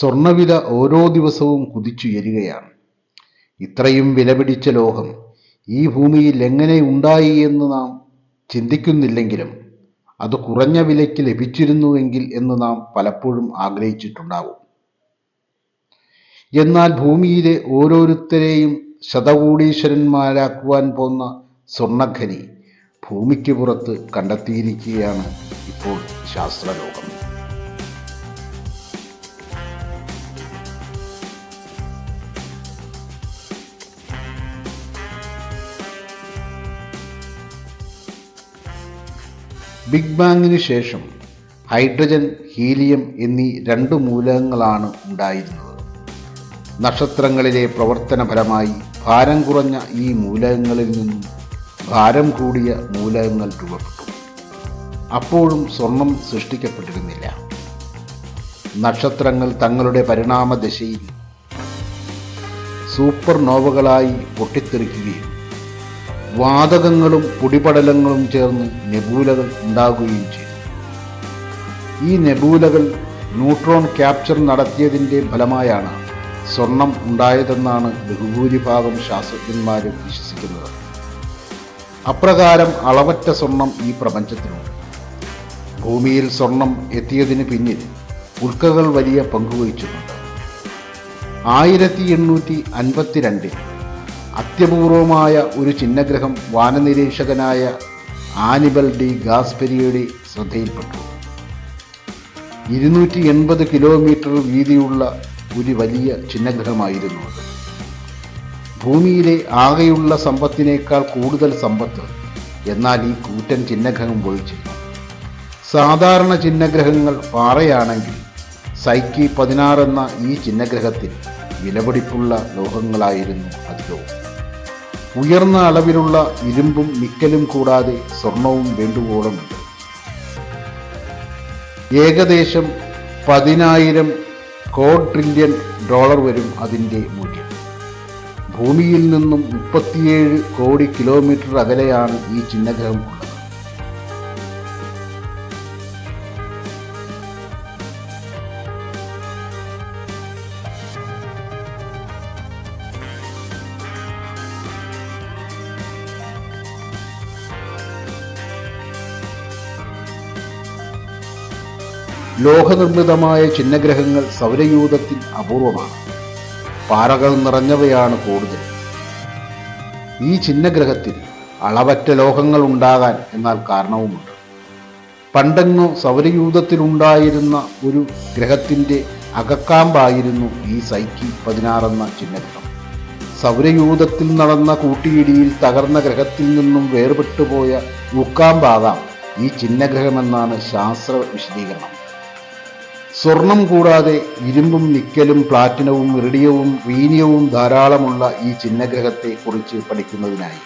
സ്വർണവില ഓരോ ദിവസവും കുതിച്ചുയരുകയാണ്. ഇത്രയും വിലപിടിച്ച ലോഹം ഈ ഭൂമിയിൽ എങ്ങനെ ഉണ്ടായി എന്ന് നാം ചിന്തിക്കുന്നില്ലെങ്കിലും അത് കുറഞ്ഞ വിലയ്ക്ക് ലഭിച്ചിരുന്നുവെങ്കിൽ എന്ന് നാം പലപ്പോഴും ആഗ്രഹിച്ചിട്ടുണ്ടാവും. എന്നാൽ ഭൂമിയിലെ ഓരോരുത്തരെയും ശതകോടീശ്വരന്മാരാക്കുവാൻ പോന്ന സ്വർണഖനി ഭൂമിക്ക് പുറത്ത് കണ്ടെത്തിയിരിക്കുകയാണ് ഇപ്പോൾ ശാസ്ത്രലോകം. ബിഗ് ബാങ്ങിന് ശേഷം ഹൈഡ്രജൻ ഹീലിയം എന്നീ രണ്ട് മൂലകങ്ങളാണ് ഉണ്ടായിരുന്നത്. നക്ഷത്രങ്ങളിലെ പ്രവർത്തന ഫലമായി ഭാരം കുറഞ്ഞ ഈ മൂലകങ്ങളിൽ നിന്നും ഭാരം കൂടിയ മൂലകങ്ങൾ രൂപപ്പെട്ടു. അപ്പോഴും സ്വർണം സൃഷ്ടിക്കപ്പെട്ടിരുന്നില്ല. നക്ഷത്രങ്ങൾ തങ്ങളുടെ പരിണാമ സൂപ്പർ നോവകളായി പൊട്ടിത്തെറിക്കുകയും വാതകങ്ങളും പൊടിപടലങ്ങളും ചേർന്ന് നെബൂലകൾ ഉണ്ടാകുകയും ചെയ്തു. ഈ നെബൂലകൾ ന്യൂട്രോൺ ക്യാപ്ചർ നടത്തിയതിന്റെ ഫലമായാണ് സ്വർണം ഉണ്ടായതെന്നാണ് ബഹുഭൂരിഭാഗം ശാസ്ത്രജ്ഞന്മാരും വിശ്വസിക്കുന്നത്. അപ്രകാരം അളവറ്റ സ്വർണം ഈ പ്രപഞ്ചത്തിലുണ്ട് ഭൂമിയിൽ സ്വർണം എത്തിയതിന് പിന്നിൽ ഉൽക്കകൾ വലിയ പങ്കുവഹിച്ചിട്ടുണ്ട് ആയിരത്തി എണ്ണൂറ്റി അൻപത്തിരണ്ടിൽ അത്യപൂർവമായ ഒരു ചിഹ്നഗ്രഹം വാനനിരീക്ഷകനായ ആനിബൽ ഡി ഗാസ്പെരിയുടെ ശ്രദ്ധയിൽപ്പെട്ടു. ഇരുന്നൂറ്റി എൺപത് കിലോമീറ്റർ വീതിയുള്ള ഒരു വലിയ ചിഹ്നഗ്രഹമായിരുന്നു അത്. ഭൂമിയിലെ ആകെയുള്ള സമ്പത്തിനേക്കാൾ കൂടുതൽ സമ്പത്ത് എന്നാൽ ഈ കൂറ്റൻ ചിഹ്നഗ്രഹം ഒഴിച്ചു സാധാരണ ചിഹ്നഗ്രഹങ്ങൾ പാറയാണെങ്കിൽ സൈക്കി പതിനാറെന്ന ഈ ചിഹ്നഗ്രഹത്തിൽ വിലപിടിപ്പുള്ള ലോഹങ്ങളായിരുന്നു അധികവും ഉയർന്ന അളവിലുള്ള ഇരുമ്പും നിക്കലും കൂടാതെ സ്വർണവും വേണ്ടുവോളമുണ്ട് ഏകദേശം പതിനായിരം കോഡ് ട്രില്യൺ ഡോളർ വരും അതിന്റെ മൂല്യം. ഭൂമിയിൽ നിന്നും മുപ്പത്തിയേഴ് കോടി കിലോമീറ്റർ അകലെയാണ് ഈ ചിഹ്നഗ്രഹം ലോഹനിർമ്മിതമായ ചിഹ്നഗ്രഹങ്ങൾ സൗരയൂഥത്തിൽ അപൂർവമാണ്. പാറകൾ നിറഞ്ഞവയാണ് കൂടുതൽ. ഈ ചിഹ്നഗ്രഹത്തിൽ അളവറ്റ ലോഹങ്ങൾ ഉണ്ടാകാൻ എന്നാൽ കാരണവുമുണ്ട്. പണ്ടെങ്ങോ സൗരയൂഥത്തിലുണ്ടായിരുന്ന ഒരു ഗ്രഹത്തിന്റെ അകക്കാമ്പായിരുന്നു ഈ സൈക്കി പതിനാറെന്ന ചിഹ്നഗ്രഹം. സൗരയൂഥത്തിൽ നടന്ന കൂട്ടിയിടിയിൽ തകർന്ന ഗ്രഹത്തിൽ നിന്നും വേർപെട്ടുപോയ ഉക്കാമ്പാകാം ഈ ചിഹ്നഗ്രഹമെന്നാണ് ശാസ്ത്ര വിശദീകരണം സ്വർണം കൂടാതെ ഇരുമ്പും നിക്കലും പ്ലാറ്റിനവും ഇറിഡിയവും വീനിയവും ധാരാളമുള്ള ഈ ചിഹ്നഗ്രഹത്തെ കുറിച്ച് പഠിക്കുന്നതിനായി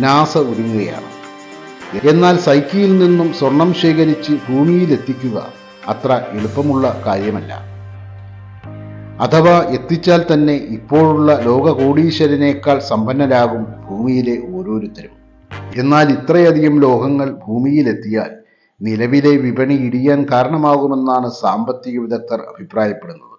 നാസ ഒരുങ്ങുകയാണ്. എന്നാൽ സൈക്കിയിൽ നിന്നും സ്വർണം ശേഖരിച്ച് ഭൂമിയിലെത്തിക്കുക അത്ര എളുപ്പമുള്ള കാര്യമല്ല. അഥവാ എത്തിച്ചാൽ തന്നെ ഇപ്പോഴുള്ള ലോക കോടീശ്വരനേക്കാൾ സമ്പന്നരാകും ഭൂമിയിലെ ഓരോരുത്തരും. എന്നാൽ ഇത്രയധികം ലോഹങ്ങൾ ഭൂമിയിലെത്തിയാൽ നിലവിലെ വിപണി ഇടിയാൻ കാരണമാകുമെന്നാണ് സാമ്പത്തിക വിദഗ്ധർ അഭിപ്രായപ്പെടുന്നത്.